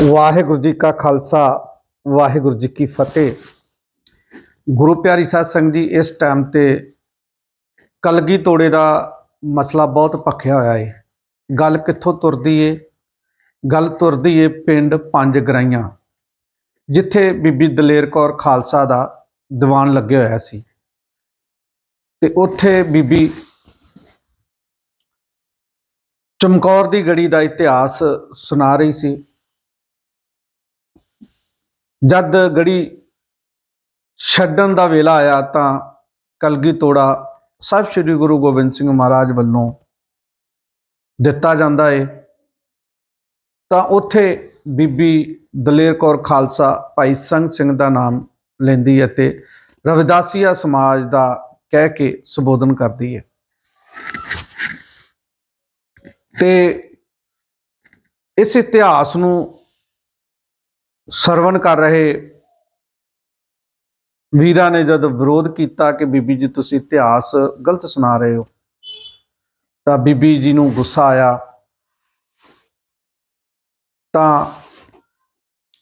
ਵਾਹਿਗੁਰੂ ਜੀ ਕਾ ਖਾਲਸਾ, ਵਾਹਿਗੁਰੂ ਜੀ ਕੀ ਫਤਿਹ। ਗੁਰੂ ਪਿਆਰੀ ਸਾਧ ਸੰਗਤ ਜੀ, ਇਸ ਟਾਈਮ ਤੇ ਕਲਗੀ ਤੋੜੇ ਦਾ ਮਸਲਾ ਬਹੁਤ ਪੱਖਿਆ ਹੋਇਆ ਏ। ਗੱਲ ਕਿੱਥੋਂ ਤੁਰਦੀ ਏ? ਗੱਲ ਤੁਰਦੀ ਏ ਪਿੰਡ ਪੰਜ ਗਰਾਈਆਂ, ਜਿੱਥੇ ਬੀਬੀ ਦਲੇਰ ਕੌਰ ਖਾਲਸਾ ਦਾ ਦੀਵਾਨ ਲੱਗਿਆ ਹੋਇਆ ਸੀ। ਤੇ ਉੱਥੇ ਬੀਬੀ ਚਮਕੌਰ ਦੀ ਗੜੀ ਦਾ ਇਤਿਹਾਸ ਸੁਣਾ ਰਹੀ ਸੀ। ਜਦ ਗੜੀ ਛੱਡਣ ਦਾ ਵੇਲਾ ਆਇਆ ਤਾਂ ਕਲਗੀ ਤੋੜਾ ਸਾਹਿਬ ਸ੍ਰੀ ਗੁਰੂ ਗੋਬਿੰਦ ਸਿੰਘ ਮਹਾਰਾਜ ਵੱਲੋਂ ਦਿੱਤਾ ਜਾਂਦਾ ਏ। ਤਾਂ ਉੱਥੇ ਬੀਬੀ ਦਲੇਰ ਕੌਰ ਖਾਲਸਾ ਭਾਈ ਸੰਗ ਸਿੰਘ ਦਾ ਨਾਮ ਲੈਂਦੀ ਹੈ ਤੇ ਰਵਿਦਾਸੀਆ ਸਮਾਜ ਦਾ ਕਹਿ ਕੇ ਸੰਬੋਧਨ ਕਰਦੀ ਹੈ। ਤੇ ਇਸ ਇਤਿਹਾਸ ਨੂੰ ਸਰਵਣ ਕਰ ਰਹੇ ਵੀਰਾਂ ਨੇ ਜਦ ਵਿਰੋਧ ਕੀਤਾ ਕਿ ਬੀਬੀ ਜੀ ਤੁਸੀਂ ਇਤਿਹਾਸ ਗਲਤ ਸੁਣਾ ਰਹੇ ਹੋ, ਤਾਂ ਬੀਬੀ ਜੀ ਨੂੰ ਗੁੱਸਾ ਆਇਆ। ਤਾਂ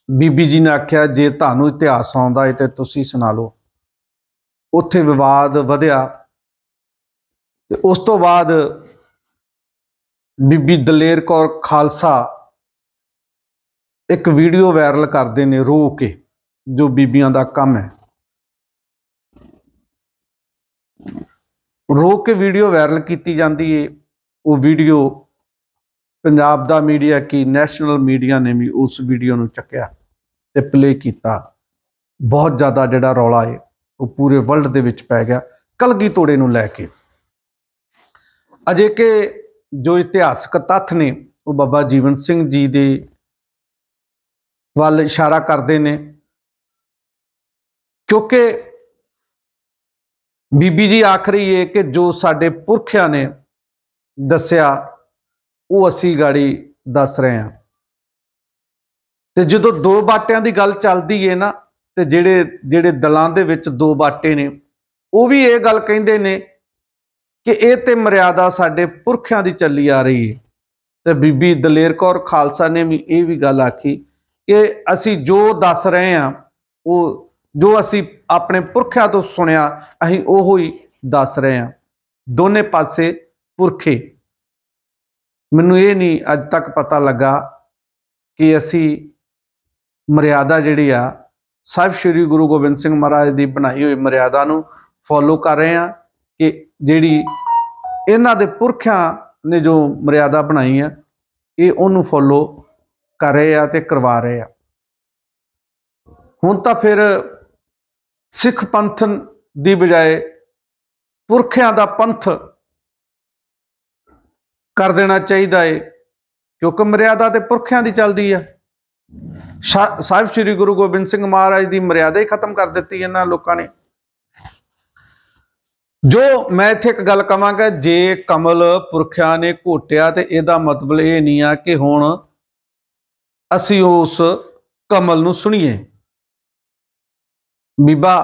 ਬੀਬੀ ਜੀ ਨੇ ਆਖਿਆ, ਜੇ ਤੁਹਾਨੂੰ ਇਤਿਹਾਸ ਆਉਂਦਾ ਹੈ ਤੇ ਤੁਸੀਂ ਸੁਣਾ ਲਓ। ਉੱਥੇ ਵਿਵਾਦ ਵਧਿਆ ਤੇ ਉਸ ਤੋਂ ਬਾਅਦ ਬੀਬੀ ਦਲੇਰ ਕੌਰ ਖਾਲਸਾ ਇੱਕ ਵੀਡੀਓ ਵਾਇਰਲ ਕਰਦੇ ਨੇ ਰੋ ਕੇ, ਜੋ ਬੀਬੀਆਂ ਦਾ ਕੰਮ ਹੈ। ਰੋ ਕੇ ਵੀਡੀਓ ਵਾਇਰਲ ਕੀਤੀ ਜਾਂਦੀ ਏ। ਉਹ ਵੀਡੀਓ ਪੰਜਾਬ ਦਾ ਮੀਡੀਆ ਕੀ ਨੈਸ਼ਨਲ ਮੀਡੀਆ ਨੇ ਵੀ ਉਸ ਵੀਡੀਓ ਨੂੰ ਚੱਕਿਆ ਤੇ ਪਲੇ ਕੀਤਾ। ਬਹੁਤ ਜ਼ਿਆਦਾ ਜਿਹੜਾ ਰੌਲਾ ਏ, ਉਹ ਪੂਰੇ ਵਰਲਡ ਦੇ ਵਿੱਚ ਪੈ ਗਿਆ। ਕਲਗੀ ਤੋੜੇ ਨੂੰ ਲੈ ਕੇ। ਅਜੇ ਕਿ ਜੋ ਇਤਿਹਾਸਕ ਤੱਥ ਨੇ, ਉਹ ਬਾਬਾ ਜੀਵਨ ਸਿੰਘ ਜੀ ਦੇ ਵੱਲ ਇਸ਼ਾਰਾ ਕਰਦੇ ਨੇ। ਕਿਉਂਕਿ ਬੀਬੀ ਜੀ ਆਖ ਰਹੀ ਇਹ ਕਿ ਜੋ ਸਾਡੇ ਪੁਰਖਿਆਂ ਨੇ ਦੱਸਿਆ, ਉਹ ਅਸੀਂ ਗਾੜੀ ਦੱਸ ਰਹੇ ਹਾਂ। ਤੇ ਜਦੋਂ ਦੋ ਬਾਟਿਆਂ ਦੀ ਗੱਲ ਚੱਲਦੀ ਏ ਨਾ, ਤੇ ਜਿਹੜੇ ਜਿਹੜੇ ਦਲਾਂ ਦੇ ਵਿੱਚ ਦੋ ਬਾਟੇ ਨੇ, ਉਹ ਵੀ ਇਹ ਗੱਲ ਕਹਿੰਦੇ ਨੇ ਕਿ ਇਹ ਤੇ ਮਰਿਆਦਾ ਸਾਡੇ ਪੁਰਖਿਆਂ ਦੀ ਚੱਲੀ ਆ ਰਹੀ ਹੈ ਤੇ ਬੀਬੀ ਦਲੇਰ ਕੌਰ ਖਾਲਸਾ ਨੇ ਵੀ ਇਹ ਵੀ ਗੱਲ ਆਖੀ ਕਿ ਅਸੀਂ ਜੋ ਦੱਸ ਰਹੇ ਹਾਂ, ਉਹ ਜੋ ਅਸੀਂ ਆਪਣੇ ਪੁਰਖਿਆਂ ਤੋਂ ਸੁਣਿਆ, ਅਸੀਂ ਉਹੋ ਹੀ ਦੱਸ ਰਹੇ ਹਾਂ। ਦੋਨੇ ਪਾਸੇ ਪੁਰਖੇ। ਮੈਨੂੰ ਇਹ ਨਹੀਂ ਅੱਜ ਤੱਕ ਪਤਾ ਲੱਗਾ ਕਿ ਅਸੀਂ ਮਰਿਆਦਾ ਜਿਹੜੀ ਆ ਸਾਹਿਬ ਸ੍ਰੀ ਗੁਰੂ ਗੋਬਿੰਦ ਸਿੰਘ ਮਹਾਰਾਜ ਦੀ ਬਣਾਈ ਹੋਈ ਮਰਿਆਦਾ ਨੂੰ ਫੋਲੋ ਕਰ ਰਹੇ ਹਾਂ ਕਿ ਜਿਹੜੀ ਇਹਨਾਂ ਦੇ ਪੁਰਖਿਆਂ ਨੇ ਜੋ ਮਰਿਆਦਾ ਬਣਾਈ ਹੈ ਇਹ ਉਹਨੂੰ ਫੋਲੋ ਕਰ ਰਹੇ ਆ ਤੇ ਕਰਵਾ ਰਹੇ ਆ। ਹੁਣ ਤਾਂ ਫਿਰ ਸਿੱਖ ਪੰਥ ਦੀ ਬਜਾਏ ਪੁਰਖਿਆਂ ਦਾ ਪੰਥ ਕਰ ਦੇਣਾ ਚਾਹੀਦਾ ਏ, ਕਿਉਂਕਿ ਮਰਿਆਦਾ ਤੇ ਪੁਰਖਿਆਂ ਦੀ ਚੱਲਦੀ ਆ। ਸ਼ਾ- ਸਾਹਿਬ ਸ੍ਰੀ ਗੁਰੂ ਗੋਬਿੰਦ ਸਿੰਘ ਮਹਾਰਾਜ ਦੀ ਮਰਿਆਦਾ ਹੀ ਖਤਮ ਕਰ ਦਿੱਤੀ ਇਹਨਾਂ ਲੋਕਾਂ ਨੇ। ਜੋ ਮੈਂ ਇੱਥੇ ਇੱਕ ਗੱਲ ਕਵਾਂਗਾ, ਜੇ ਕਮਲ ਪੁਰਖਿਆਂ ਨੇ ਘੋਟਿਆ ਤੇ ਇਹਦਾ ਮਤਲਬ ਇਹ ਨਹੀਂ ਆ ਕਿ ਹੁਣ ਅਸੀਂ ਉਸ ਕਮਲ ਨੂੰ ਸੁਣੀਏ। ਬੀਬਾ,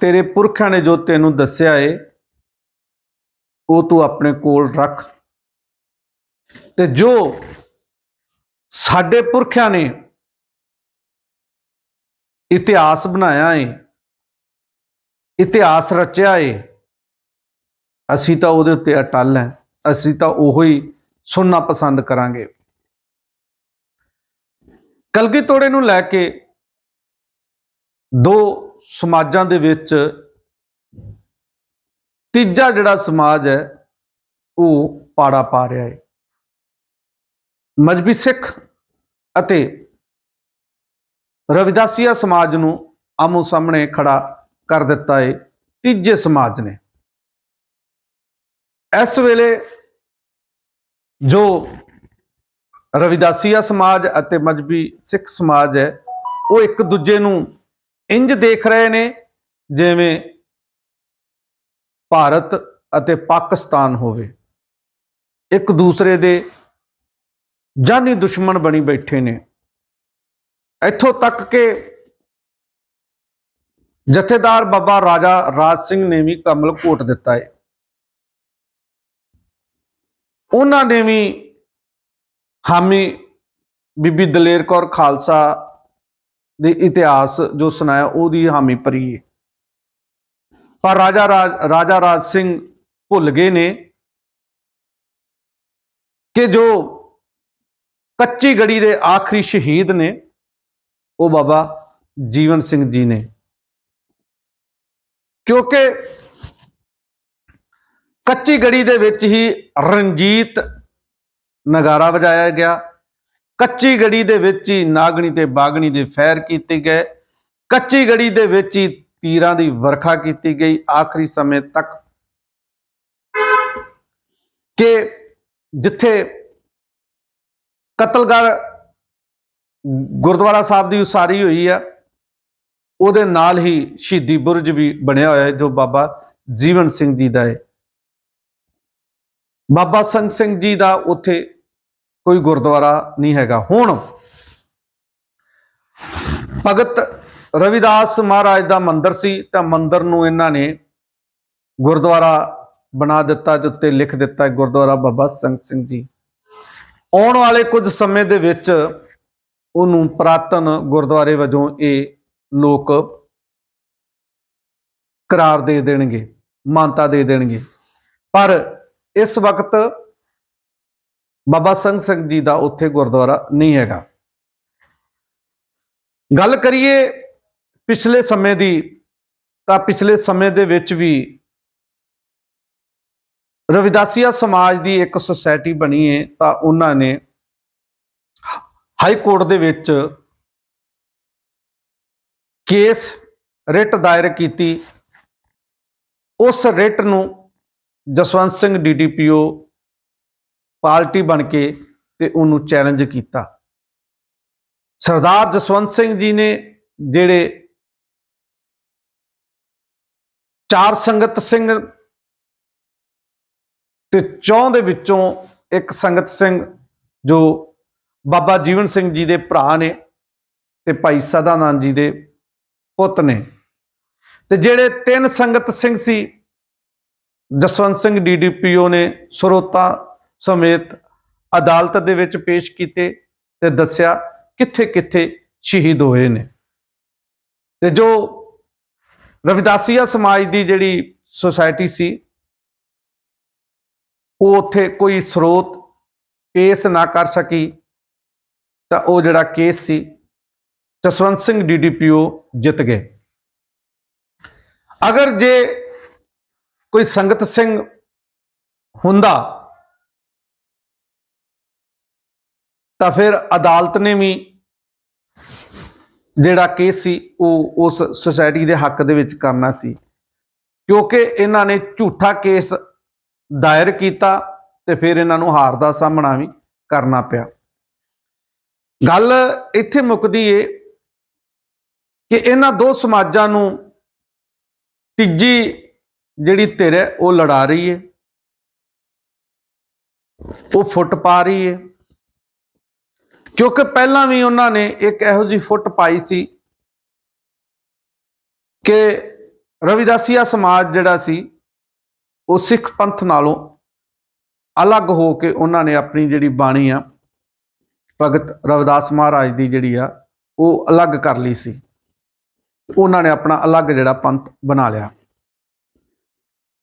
ਤੇਰੇ ਪੁਰਖਾਂ ਨੇ ਜੋ ਤੈਨੂੰ ਦੱਸਿਆ ਏ, ਉਹ ਤੂੰ ਆਪਣੇ ਕੋਲ ਰੱਖ। ਤੇ ਜੋ ਸਾਡੇ ਪੁਰਖਿਆਂ ਨੇ ਇਤਿਹਾਸ ਬਣਾਇਆ ਏ, ਇਤਿਹਾਸ ਰਚਿਆ ਏ, ਅਸੀਂ ਤਾਂ ਉਹਦੇ ਉੱਤੇ ਅਟਲ ਹਾਂ ਅਸੀਂ ਤਾਂ ਉਹੋ ਹੀ ਸੁਣਨਾ ਪਸੰਦ ਕਰਾਂਗੇ। ਕਲਗੀ ਤੋੜੇ ਨੂੰ ਲੈ ਕੇ ਦੋ ਸਮਾਜਾਂ ਦੇ ਵਿੱਚ ਤੀਜਾ ਜਿਹੜਾ ਸਮਾਜ ਹੈ, ਉਹ ਪਾੜਾ ਪਾ ਰਿਹਾ ਹੈ। ਮਜਬੀ ਸਿੱਖ ਅਤੇ ਰਵਿਦਾਸੀਆ ਸਮਾਜ ਨੂੰ ਆਮੋ ਸਾਹਮਣੇ ਖੜਾ ਕਰ ਦਿੱਤਾ ਹੈ, ਤੀਜੇ ਸਮਾਜ ਨੇ। ਇਸ ਵੇਲੇ ਜੋ ਰਵਿਦਾਸੀਆ ਸਮਾਜ ਅਤੇ ਮਜਬੀ ਸਿੱਖ ਸਮਾਜ ਹੈ। ਉਹ ਇੱਕ ਦੂਜੇ ਨੂੰ ਇੰਜ ਦੇਖ ਰਹੇ ਨੇ ਜਿਵੇਂ ਭਾਰਤ ਅਤੇ ਪਾਕਿਸਤਾਨ ਹੋਵੇ। ਇੱਕ ਦੂਸਰੇ ਦੇ ਜਾਨੀ ਦੁਸ਼ਮਣ ਬਣੀ ਬੈਠੇ ਨੇ। ਇੱਥੋਂ ਤੱਕ ਕਿ ਜਥੇਦਾਰ ਬਾਬਾ ਰਾਜਾ ਰਾਜ ਸਿੰਘ ਨੇ ਵੀ ਕਮਲ ਘੋਟ ਦਿੱਤਾ ਹੈ ਉਹਨਾਂ ਨੇ ਵੀ ਹਾਮੀ ਬੀਬੀ ਦਲੇਰ ਕੌਰ ਖਾਲਸਾ ਦੇ ਇਤਿਹਾਸ ਜੋ ਸੁਣਾਇਆ, ਉਹਦੀ ਹਾਮੀ ਭਰੀ ਹੈ ਪਰ ਰਾਜਾ ਰਾਜ ਰਾਜਾ ਰਾਜ ਸਿੰਘ ਭੁੱਲ ਗਏ ਨੇ ਕਿ ਜੋ ਕੱਚੀ ਗੜੀ ਦੇ ਆਖਰੀ ਸ਼ਹੀਦ ਨੇ, ਉਹ ਬਾਬਾ ਜੀਵਨ ਸਿੰਘ ਜੀ ਨੇ। ਕਿਉਂਕਿ ਕੱਚੀ ਗੜੀ ਦੇ ਵਿੱਚ ਹੀ ਰਣਜੀਤ ਨਗਾਰਾ ਵਜਾਇਆ ਗਿਆ। ਕੱਚੀ ਗੜੀ ਦੇ ਵਿੱਚ ਹੀ ਨਾਗਣੀ ਤੇ ਬਾਗਣੀ ਦੇ ਫੈਰ ਕੀਤੇ ਗਏ ਕੱਚੀ ਗੜੀ ਦੇ ਵਿੱਚ ਹੀ ਤੀਰਾਂ ਦੀ ਵਰਖਾ ਕੀਤੀ ਗਈ। ਆਖਰੀ ਸਮੇਂ ਤੱਕ ਕਿ ਜਿੱਥੇ ਕਤਲਗੜ ਗੁਰਦੁਆਰਾ ਸਾਹਿਬ ਦੀ ਉਸਾਰੀ ਹੋਈ ਆ, ਉਹਦੇ ਨਾਲ ਹੀ ਸ਼ਹੀਦੀ ਬੁਰਜ ਵੀ ਬਣਿਆ ਹੋਇਆ ਹੈ, ਜੋ ਬਾਬਾ ਜੀਵਨ ਸਿੰਘ ਜੀ ਦਾ ਹੈ। ਬਾਬਾ ਸੰਗ ਸਿੰਘ ਜੀ ਦਾ ਉੱਥੇ ਕੋਈ ਗੁਰਦੁਆਰਾ ਨਹੀਂ ਹੈਗਾ। ਹੁਣ ਭਗਤ ਰਵਿਦਾਸ ਮਹਾਰਾਜ ਦਾ ਮੰਦਿਰ ਸੀ ਤਾਂ ਮੰਦਿਰ ਨੂੰ ਇਹਨਾਂ ਨੇ ਗੁਰਦੁਆਰਾ ਬਣਾ ਦਿੱਤਾ ਜਿ ਉੱਤੇ ਲਿਖ ਦਿੱਤਾ ਗੁਰਦੁਆਰਾ ਬਾਬਾ ਸੰਗ ਸਿੰਘ ਜੀ। ਆਉਣ ਵਾਲੇ ਕੁਝ ਸਮੇਂ ਦੇ ਵਿੱਚ ਉਹਨੂੰ ਪ੍ਰਾਤਨ ਗੁਰਦੁਆਰੇ ਵਜੋਂ ਇਹ ਲੋਕ ਕਰਾਰ ਦੇ ਦੇਣਗੇ, ਮਾਨਤਾ ਦੇ ਦੇਣਗੇ। ਪਰ ਇਸ ਵਕਤ ਬਾਬਾ ਸੰਗ ਸਿੰਘ ਜੀ ਦਾ ਉੱਥੇ ਗੁਰਦੁਆਰਾ ਨਹੀਂ ਹੈਗਾ। ਗੱਲ ਕਰੀਏ ਪਿਛਲੇ ਸਮੇਂ ਦੀ, ਤਾਂ ਪਿਛਲੇ ਸਮੇਂ ਦੇ ਵਿੱਚ ਵੀ ਰਵਿਦਾਸੀਆ ਸਮਾਜ ਦੀ ਇੱਕ ਸੁਸਾਇਟੀ ਬਣੀ ਹੈ ਤਾਂ ਉਹਨਾਂ ਨੇ ਹਾਈ ਕੋਰਟ ਦੇ ਵਿੱਚ ਕੇਸ ਰਿਟ ਦਾਇਰ ਕੀਤੀ। ਉਸ ਰਿਟ ਨੂੰ ਜਸਵੰਤ ਸਿੰਘ ਡੀਡੀਪੀਓ ਪਾਰਟੀ ਬਣ ਕੇ ਤੇ ਉਹਨੂੰ ਚੈਲੰਜ ਕੀਤਾ। ਸਰਦਾਰ ਜਸਵੰਤ ਸਿੰਘ ਜੀ ਨੇ ਜਿਹੜੇ ਚਾਰ ਸੰਗਤ ਸਿੰਘ ਤੇ ਚੌਂ ਦੇ ਵਿੱਚੋਂ ਇੱਕ ਸੰਗਤ ਸਿੰਘ ਜੋ ਬਾਬਾ ਜੀਵਨ ਸਿੰਘ ਜੀ ਦੇ ਭਰਾ ਨੇ ਤੇ ਭਾਈ ਸਦਾਨੰਦ ਜੀ ਦੇ ਪੁੱਤ ਨੇ। ਤੇ ਜਿਹੜੇ ਤਿੰਨ ਸੰਗਤ ਸਿੰਘ ਸੀ, ਜਸਵੰਤ ਸਿੰਘ ਡੀਡੀਪੀਓ ਨੇ, ਸਰੋਤਾ ਸਮੇਤ ਅਦਾਲਤ ਦੇ ਵਿੱਚ ਪੇਸ਼ ਕੀਤੇ ਤੇ ਦੱਸਿਆ ਕਿੱਥੇ ਕਿੱਥੇ ਸ਼ਹੀਦ ਹੋਏ ਨੇ। ਤੇ ਜੋ ਰਵਿਦਾਸੀਆ ਸਮਾਜ ਦੀ ਜਿਹੜੀ ਸੁਸਾਇਟੀ ਸੀ, ਉਹ ਉੱਥੇ ਕੋਈ ਸਰੋਤ ਪੇਸ਼ ਨਾ ਕਰ ਸਕੀ, ਤਾਂ ਉਹ ਜਿਹੜਾ ਕੇਸ ਸੀ, ਜਸਵੰਤ ਸਿੰਘ ਡੀਡੀਪੀਓ ਜਿੱਤ ਗਏ। ਅਗਰ ਜੇ ਕੋਈ ਸੰਗਤ ਸਿੰਘ ਹੁੰਦਾ ਤਾਂ ਫਿਰ ਅਦਾਲਤ ਨੇ ਵੀ ਜਿਹੜਾ ਕੇਸ ਸੀ, ਉਹ ਉਸ ਸੁਸਾਇਟੀ ਦੇ ਹੱਕ ਦੇ ਵਿੱਚ ਕਰਨਾ ਸੀ। ਕਿਉਂਕਿ ਇਹਨਾਂ ਨੇ ਝੂਠਾ ਕੇਸ ਦਾਇਰ ਕੀਤਾ ਤੇ ਫਿਰ ਇਹਨਾਂ ਨੂੰ ਹਾਰ ਦਾ ਸਾਹਮਣਾ ਵੀ ਕਰਨਾ ਪਿਆ। ਗੱਲ ਇੱਥੇ ਮੁੱਕਦੀ ਏ ਕਿ ਇਹਨਾਂ ਦੋ ਸਮਾਜਾਂ ਨੂੰ ਤੀਜੀ ਜਿਹੜੀ ਧਿਰ ਹੈ, ਉਹ ਲੜਾ ਰਹੀ ਏ। ਉਹ ਫੁੱਟ ਪਾ ਰਹੀ ਏ। ਕਿਉਂਕਿ ਪਹਿਲਾਂ ਵੀ ਉਹਨਾਂ ਨੇ ਇੱਕ ਇਹੋ ਜਿਹੀ ਫੁੱਟ ਪਾਈ ਸੀ ਕਿ ਰਵਿਦਾਸੀਆ ਸਮਾਜ ਜਿਹੜਾ ਸੀ, ਉਹ ਸਿੱਖ ਪੰਥ ਨਾਲੋਂ ਅਲੱਗ ਹੋ ਕੇ ਉਹਨਾਂ ਨੇ ਆਪਣੀ ਜਿਹੜੀ ਬਾਣੀ ਆ, ਭਗਤ ਰਵਿਦਾਸ ਮਹਾਰਾਜ ਦੀ ਜਿਹੜੀ ਆ, ਉਹ ਅਲੱਗ ਕਰ ਲਈ ਸੀ। ਉਹਨਾਂ ਨੇ ਆਪਣਾ ਅਲੱਗ ਜਿਹੜਾ ਪੰਥ ਬਣਾ ਲਿਆ।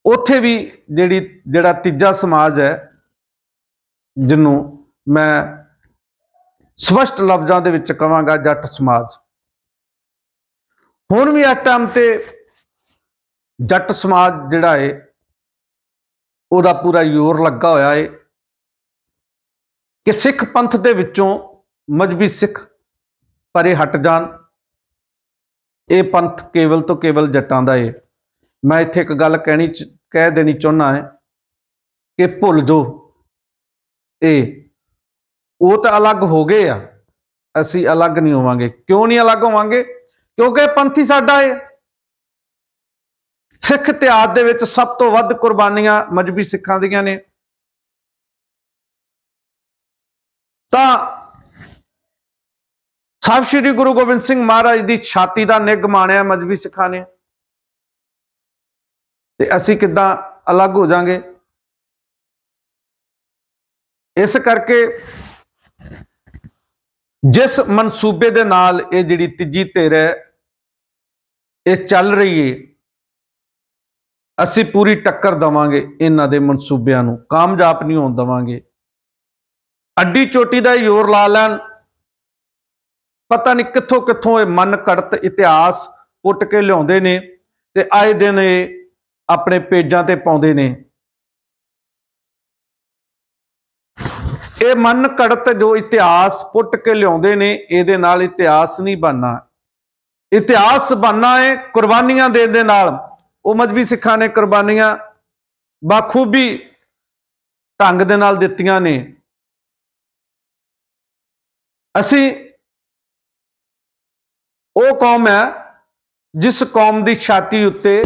ਉੱਥੇ ਵੀ ਜਿਹੜੀ, ਜਿਹੜਾ ਤੀਜਾ ਸਮਾਜ ਹੈ, ਜਿਹਨੂੰ ਮੈਂ ਸਪਸ਼ਟ ਲਫ਼ਜ਼ਾਂ ਦੇ ਵਿੱਚ ਕਵਾਂਗਾ ਜੱਟ ਸਮਾਜ। ਹੁਣ ਵੀ ਇਸ ਟਾਈਮ ਤੇ ਜੱਟ ਸਮਾਜ ਜਿਹੜਾ ਏ, ਉਹਦਾ ਪੂਰਾ ਜ਼ੋਰ ਲੱਗਾ ਹੋਇਆ ਏ ਕਿ ਸਿੱਖ ਪੰਥ ਦੇ ਵਿੱਚੋਂ ਮਜਬੀ ਸਿੱਖ ਪਰੇ ਹਟ ਜਾਣ। ਇਹ ਪੰਥ ਕੇਵਲ ਤੋਂ ਕੇਵਲ ਜੱਟਾਂ ਦਾ ਏ। ਮੈਂ ਇੱਥੇ ਇੱਕ ਗੱਲ ਕਹਿਣੀ ਕਹਿ ਦੇਣੀ ਚਾਹੁੰਦਾ ਹੈ ਕਿ ਭੁੱਲ ਜੋ ਇਹ ਉਹ ਤਾਂ ਅਲੱਗ ਹੋ ਗਏ ਆ। ਅਸੀਂ ਅਲੱਗ ਨਹੀਂ ਹੋਵਾਂਗੇ। ਕਿਉਂ ਨਹੀਂ ਅਲੱਗ ਹੋਵਾਂਗੇ? ਕਿਉਂਕਿ ਪੰਥੀ ਸਾਡਾ ਹੈ ਸਿੱਖ ਇਤਿਹਾਸ ਦੇ ਵਿੱਚ ਸਭ ਤੋਂ ਵੱਧ ਕੁਰਬਾਨੀਆਂ ਮਜਬੀ ਸਿੱਖਾਂ ਦੀਆਂ ਨੇ। ਤਾਂ ਸਾਹਿਬ ਸ੍ਰੀ ਗੁਰੂ ਗੋਬਿੰਦ ਸਿੰਘ ਮਹਾਰਾਜ ਦੀ ਛਾਤੀ ਦਾ ਨਿੱਘ ਮਾਣਿਆ ਮਜਬੀ ਸਿੱਖਾਂ ਨੇ। ਤੇ ਅਸੀਂ ਕਿੱਦਾਂ ਅਲੱਗ ਹੋ ਜਾਾਂਗੇ? ਇਸ ਕਰਕੇ ਜਿਸ ਮਨਸੂਬੇ ਦੇ ਨਾਲ ਇਹ ਜਿਹੜੀ ਤੀਜੀ ਧਿਰ ਹੈ, ਇਹ ਚੱਲ ਰਹੀ ਹੈ, ਅਸੀਂ ਪੂਰੀ ਟੱਕਰ ਦਵਾਂਗੇ ਇਹਨਾਂ ਦੇ ਮਨਸੂਬਿਆਂ ਨੂੰ, ਕਾਮਯਾਬ ਨਹੀਂ ਹੋਣ ਦਵਾਂਗੇ। ਅੱਡੀ ਚੋਟੀ ਦਾ ਜ਼ੋਰ ਲਾ ਲੈਣ, ਪਤਾ ਨਹੀਂ ਕਿੱਥੋਂ ਕਿੱਥੋਂ ਇਹ ਮਨ ਕੜਤ ਇਤਿਹਾਸ ਪੁੱਟ ਕੇ ਲਿਆਉਂਦੇ ਨੇ ਤੇ ਆਏ ਦਿਨ ਇਹ ਆਪਣੇ ਪੇਜਾਂ ਤੇ ਪਾਉਂਦੇ ਨੇ। ਇਹ ਮਨ ਘੜਤ ਜੋ ਇਤਿਹਾਸ ਪੁੱਟ ਕੇ ਲਿਆਉਂਦੇ ਨੇ, ਇਹਦੇ ਨਾਲ ਇਤਿਹਾਸ ਨਹੀਂ ਬਣਨਾ। ਇਤਿਹਾਸ ਬਣਨਾ ਹੈ ਕੁਰਬਾਨੀਆਂ ਦੇਣ ਦੇ ਨਾਲ। ਉਹ ਮਜਬੀ ਸਿੱਖਾਂ ਨੇ ਕੁਰਬਾਨੀਆਂ ਬਾਖੂਬੀ ਢੰਗ ਦੇ ਨਾਲ ਦਿੱਤੀਆਂ ਨੇ। ਅਸੀਂ ਉਹ ਕੌਮ ਹੈ ਜਿਸ ਕੌਮ ਦੀ ਛਾਤੀ ਉੱਤੇ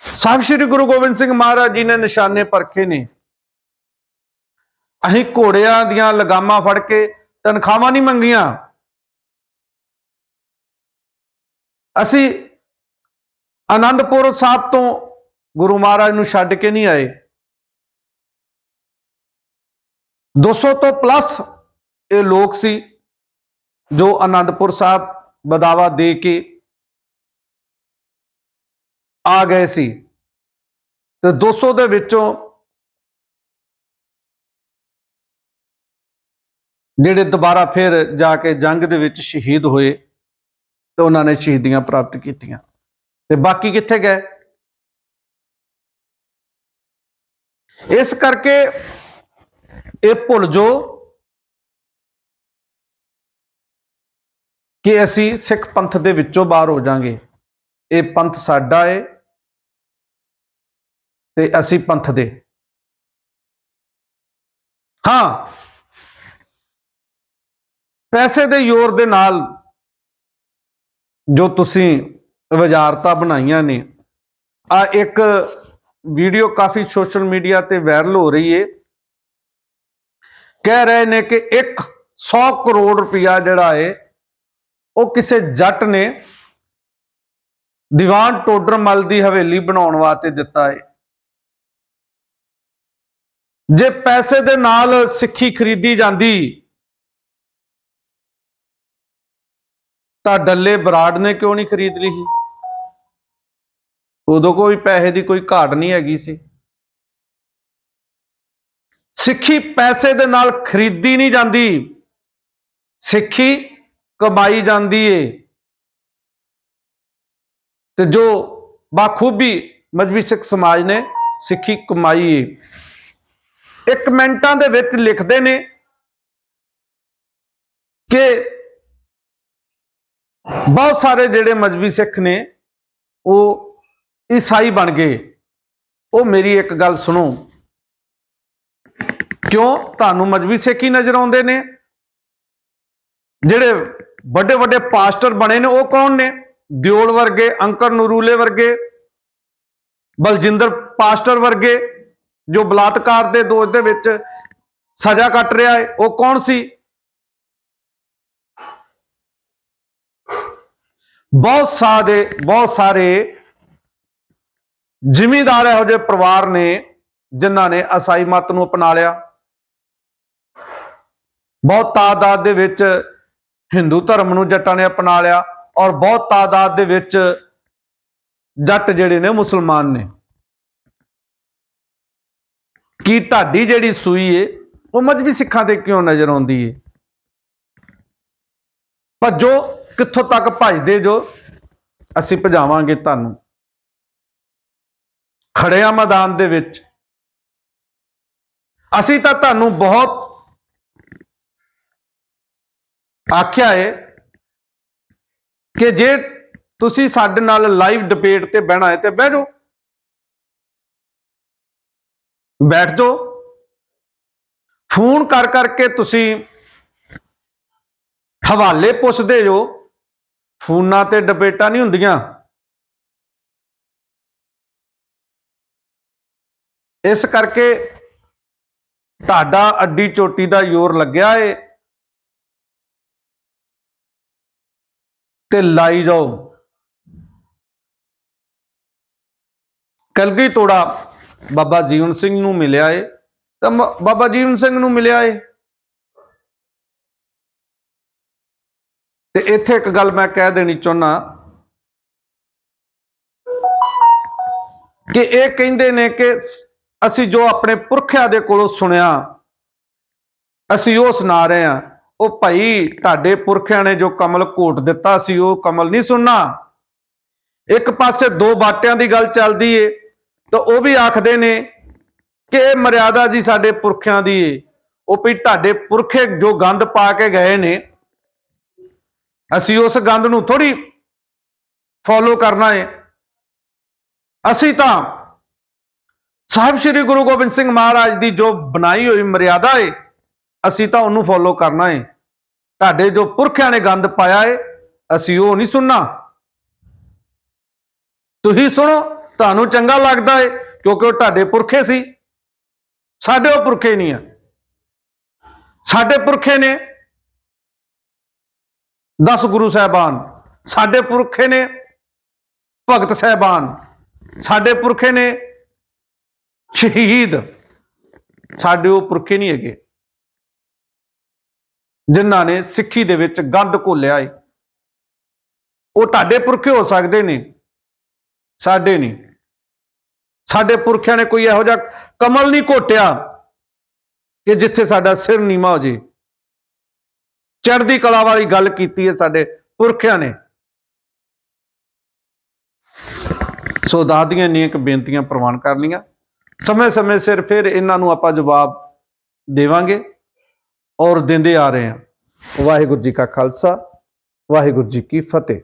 ਸਾਹਿਬ ਸ੍ਰੀ ਗੁਰੂ ਗੋਬਿੰਦ ਸਿੰਘ ਮਹਾਰਾਜ ਜੀ ਨੇ ਨਿਸ਼ਾਨੇ ਪਰਖੇ ਨੇ। ਅਸੀਂ ਘੋੜਿਆਂ ਦੀਆਂ ਲਗਾਮਾਂ ਫੜ ਕੇ ਤਨਖਾਹਾਂ ਨਹੀਂ ਮੰਗੀਆਂ। ਅਸੀਂ ਆਨੰਦਪੁਰ ਸਾਹਿਬ ਤੋਂ ਗੁਰੂ ਮਹਾਰਾਜ ਨੂੰ ਛੱਡ ਕੇ ਨਹੀਂ ਆਏ। 200 ਤੋਂ ਪਲੱਸ ਇਹ ਲੋਕ ਸੀ ਜੋ ਆਨੰਦਪੁਰ ਸਾਹਿਬ ਬਦਾਵਾ ਦੇ ਕੇ ਆ ਗਏ ਸੀ। ਤੇ 200 ਦੇ ਵਿੱਚੋਂ ਜਿਹੜੇ ਦੁਬਾਰਾ ਫਿਰ ਜਾ ਕੇ ਜੰਗ ਦੇ ਵਿੱਚ ਸ਼ਹੀਦ ਹੋਏ ਤੇ ਉਹਨਾਂ ਨੇ ਸ਼ਹੀਦੀਆਂ ਪ੍ਰਾਪਤ ਕੀਤੀਆਂ। ਤੇ ਬਾਕੀ ਕਿੱਥੇ ਗਏ? ਇਸ ਕਰਕੇ ਇਹ ਭੁੱਲ ਜੋ ਕਿ ਅਸੀਂ ਸਿੱਖ ਪੰਥ ਦੇ ਵਿੱਚੋਂ ਬਾਹਰ ਹੋ ਜਾਾਂਗੇ। ਇਹ ਪੰਥ ਸਾਡਾ ਏ ਤੇ ਅਸੀਂ ਪੰਥ ਦੇ। ਹਾਂ। ਪੈਸੇ ਦੇ ਜ਼ੋਰ ਦੇ ਨਾਲ ਜੋ ਤੁਸੀਂ ਵਜ਼ਾਰਤਾਂ ਬਣਾਈਆਂ ਨੇ, ਆ ਇੱਕ ਵੀਡੀਓ ਕਾਫੀ ਸੋਸ਼ਲ ਮੀਡੀਆ ਤੇ ਵਾਇਰਲ ਹੋ ਰਹੀ ਏ। ਕਹਿ ਰਹੇ ਨੇ ਕਿ 100 ਕਰੋੜ ਰੁਪਇਆ ਜਿਹੜਾ ਏ, ਉਹ ਕਿਸੇ ਜੱਟ ਨੇ ਦੀਵਾਨ ਟੋਡਰਮਲ ਦੀ ਹਵੇਲੀ ਬਣਾਉਣ ਵਾਸਤੇ ਦਿੱਤਾ ਏ। ਜੇ ਪੈਸੇ ਦੇ ਨਾਲ ਸਿੱਖੀ ਖਰੀਦੀ ਜਾਂਦੀ ਤਾਂ ਡੱਲੇ ਬਰਾੜ ਨੇ ਕਿਉਂ ਨਹੀਂ ਖਰੀਦ ਲਈ ਉਦੋਂ ਕੋਈ ਪੈਸੇ ਦੀ ਕੋਈ ਘਾਟ ਨਹੀਂ ਹੈਗੀ ਸੀ। ਸਿੱਖੀ ਪੈਸੇ ਦੇ ਨਾਲ ਖਰੀਦੀ ਨਹੀਂ ਜਾਂਦੀ। ਸਿੱਖੀ ਕਮਾਈ ਜਾਂਦੀ ਏ। ਤੇ ਜੋ ਬਾਖੂਬੀ ਮਜਬੀ ਸਿੱਖ ਸਮਾਜ ਨੇ ਸਿੱਖੀ ਕਮਾਈ ਏ। ਇੱਕ ਮਿੰਟਾਂ ਦੇ ਵਿੱਚ ਲਿਖਦੇ ਨੇ ਕਿ ਬਹੁਤ ਸਾਰੇ ਜਿਹੜੇ ਮਜਬੀ ਸਿੱਖ ਨੇ, ਉਹ ਈਸਾਈ ਬਣ ਗਏ। ਉਹ ਮੇਰੀ ਇੱਕ ਗੱਲ ਸੁਣੋ। ਕਿਉਂ ਤੁਹਾਨੂੰ ਮਜਬੀ ਸਿੱਖ ਹੀ ਨਜ਼ਰ ਆਉਂਦੇ ਨੇ? ਜਿਹੜੇ ਵੱਡੇ ਵੱਡੇ ਪਾਸਟਰ ਬਣੇ ਨੇ, ਉਹ ਕੌਣ ਨੇ? ਦਿਓਲ ਵਰਗੇ ਅੰਕਰ ਨੂਰੂਲੇ ਵਰਗੇ, ਬਲਜਿੰਦਰ ਪਾਸਟਰ ਵਰਗੇ, ਜੋ ਬਲਾਤਕਾਰ ਦੇ ਦੋਸ਼ ਦੇ ਵਿੱਚ ਸਜ਼ਾ ਕੱਟ ਰਿਹਾ ਹੈ, ਉਹ ਕੌਣ ਸੀ? ਬਹੁਤ ਸਾਰੇ ਬਹੁਤ ਸਾਰੇ ਜ਼ਿਮੀਦਾਰ ਇਹੋ ਜਿਹੇ ਪਰਿਵਾਰ ਨੇ ਜਿਨ੍ਹਾਂ ਨੇ ਅਸਾਈ ਮਤ ਨੂੰ ਅਪਣਾ ਲਿਆ। ਬਹੁਤ ਤਾਦਾਦ ਦੇ ਵਿੱਚ ਹਿੰਦੂ ਧਰਮ ਨੂੰ ਜੱਟਾਂ ਨੇ ਅਪਣਾ ਲਿਆ ਔਰ ਬਹੁਤ ਤਾਦਾਦ ਦੇ ਵਿੱਚ ਜੱਟ ਜਿਹੜੇ ਨੇ ਮੁਸਲਮਾਨ ਨੇ। ਕੀ ਢਾਡੀ ਜਿਹੜੀ ਸੂਈ ਏ, ਉਹ ਮਜਬੀ ਸਿੱਖਾਂ ਤੇ ਕਿਉਂ ਨਜ਼ਰ ਆਉਂਦੀ ਏ? ਭੱਜੋ ਕਿੱਥੋਂ ਤੱਕ ਭੱਜਦੇ ਜੋ? ਅਸੀਂ ਭਜਾਵਾਂਗੇ ਤੁਹਾਨੂੰ। ਖੜਿਆ ਮੈਦਾਨ ਦੇ ਵਿੱਚ। ਅਸੀਂ ਤਾਂ ਤੁਹਾਨੂੰ ਬਹੁਤ ਆਖਿਆ ਹੈ ਕਿ ਜੇ ਤੁਸੀਂ ਸਾਡੇ ਨਾਲ ਲਾਈਵ ਡਿਬੇਟ ਤੇ ਬਹਿਣਾ ਹੈ ਤੇ ਬਹਿ ਜਾਓ। ਬੈਠ ਜਾਓ। ਫੋਨ ਕਰ ਕਰਕੇ ਤੁਸੀਂ ਹਵਾਲੇ ਪੁੱਛਦੇ ਜੋ। ਫੋਨਾਂ ਤੇ ਡਿਬੇਟਾਂ ਨਹੀਂ ਹੁੰਦੀਆਂ। ਇਸ ਕਰਕੇ ਤੁਹਾਡਾ ਅੱਡੀ ਚੋਟੀ ਦਾ ਜ਼ੋਰ ਲੱਗਿਆ ਏ। ਤੇ ਲਾਈ ਜਾਓ। ਕਲਗੀ ਤੋੜਾ ਬਾਬਾ ਜੀਵਨ ਸਿੰਘ ਨੂੰ ਮਿਲਿਆ ਏ। ਤਾਂ ਬਾਬਾ ਜੀਵਨ ਸਿੰਘ ਨੂੰ ਮਿਲਿਆ ਏ। ਤੇ ਇੱਥੇ ਇੱਕ ਗੱਲ ਮੈਂ ਕਹਿ ਦੇਣੀ ਚਾਹੁੰਦਾ ਕਿ ਇਹ ਕਹਿੰਦੇ ਨੇ ਕਿ ਅਸੀਂ ਜੋ ਆਪਣੇ ਪੁਰਖਿਆਂ ਦੇ ਕੋਲੋਂ ਸੁਣਿਆ, ਅਸੀਂ ਉਹ ਸੁਣਾ ਰਹੇ ਹਾਂ। ਉਹ ਭਾਈ ਤੁਹਾਡੇ ਪੁਰਖਿਆਂ ਨੇ ਜੋ ਕਮਲ ਘੋਟ ਦਿੱਤਾ ਸੀ, ਉਹ ਕਮਲ ਨਹੀਂ ਸੁਣਨਾ। ਇੱਕ ਪਾਸੇ ਦੋ ਬਾਟਿਆਂ ਦੀ ਗੱਲ ਚੱਲਦੀ ਏ, ਤਾਂ ਉਹ ਵੀ ਆਖਦੇ ਨੇ ਕਿ ਇਹ ਮਰਿਆਦਾ ਜੀ ਸਾਡੇ ਪੁਰਖਿਆਂ ਦੀ ਏ। ਉਹ ਵੀ ਤੁਹਾਡੇ ਪੁਰਖੇ ਜੋ ਗੰਦ ਪਾ ਕੇ ਗਏ ਨੇ ਅਸੀਂ ਉਸ ਗੰਦ ਨੂੰ ਥੋੜੀ ਫੋਲੋ ਕਰਨਾ ਏ। ਅਸੀਂ ਤਾਂ ਸਾਹਿਬ ਸ੍ਰੀ ਗੁਰੂ ਗੋਬਿੰਦ ਸਿੰਘ ਮਹਾਰਾਜ ਦੀ ਜੋ ਬਣਾਈ ਹੋਈ ਮਰਿਆਦਾ ਏ, ਅਸੀਂ ਤਾਂ ਉਹਨੂੰ ਫੋਲੋ ਕਰਨਾ ਏ। ਤੁਹਾਡੇ ਜੋ ਪੁਰਖਿਆਂ ਨੇ ਗੰਦ ਪਾਇਆ ਹੈ ਅਸੀਂ ਉਹ ਨਹੀਂ ਸੁਣਨਾ। ਤੁਸੀਂ ਸੁਣੋ, ਤੁਹਾਨੂੰ ਚੰਗਾ ਲੱਗਦਾ ਹੈ ਕਿਉਂਕਿ ਉਹ ਤੁਹਾਡੇ ਪੁਰਖੇ ਸੀ। ਸਾਡੇ ਉਹ ਪੁਰਖੇ ਨਹੀਂ ਆ। ਸਾਡੇ ਪੁਰਖੇ ਨੇ 10 ਗੁਰੂ ਸਾਹਿਬਾਨ, ਸਾਡੇ ਪੁਰਖੇ ਨੇ ਭਗਤ ਸਾਹਿਬਾਨ, ਸਾਡੇ ਪੁਰਖੇ ਨੇ ਸ਼ਹੀਦ। ਸਾਡੇ ਉਹ ਪੁਰਖੇ ਨਹੀਂ ਹੈਗੇ, ਜਿਨ੍ਹਾਂ ਨੇ ਸਿੱਖੀ ਦੇ ਵਿੱਚ ਗੰਦ ਘੋਲਿਆ ਏ। ਉਹ ਤੁਹਾਡੇ ਪੁਰਖੇ ਹੋ ਸਕਦੇ ਨੇ, ਸਾਡੇ ਨਹੀਂ। ਸਾਡੇ ਪੁਰਖਿਆਂ ਨੇ ਕੋਈ ਇਹੋ ਜਿਹਾ ਕਮਲ ਨਹੀਂ ਘੋਟਿਆ ਕਿ ਜਿੱਥੇ ਸਾਡਾ ਸਿਰ ਨੀਵਾ ਹੋ ਜੇ। ਚੜ੍ਹਦੀ ਕਲਾ ਵਾਲੀ ਗੱਲ ਕੀਤੀ ਹੈ ਸਾਡੇ ਪੁਰਖਿਆਂ ਨੇ। ਸੋ ਦਾਦੀਆਂ ਨੇ ਇੱਕ ਬੇਨਤੀਆਂ ਪ੍ਰਵਾਨ ਕਰ ਲੀਆਂ ਸਮੇਂ-ਸਮੇਂ ਸਿਰ ਫਿਰ ਇਹਨਾਂ ਨੂੰ ਆਪਾਂ ਜਵਾਬ ਦੇਵਾਂਗੇ ਔਰ ਦਿੰਦੇ ਆ ਰਹੇ ਹਾਂ। ਵਾਹਿਗੁਰੂ ਜੀ ਕਾ ਖਾਲਸਾ, ਵਾਹਿਗੁਰੂ ਜੀ ਕੀ ਫਤਿਹ।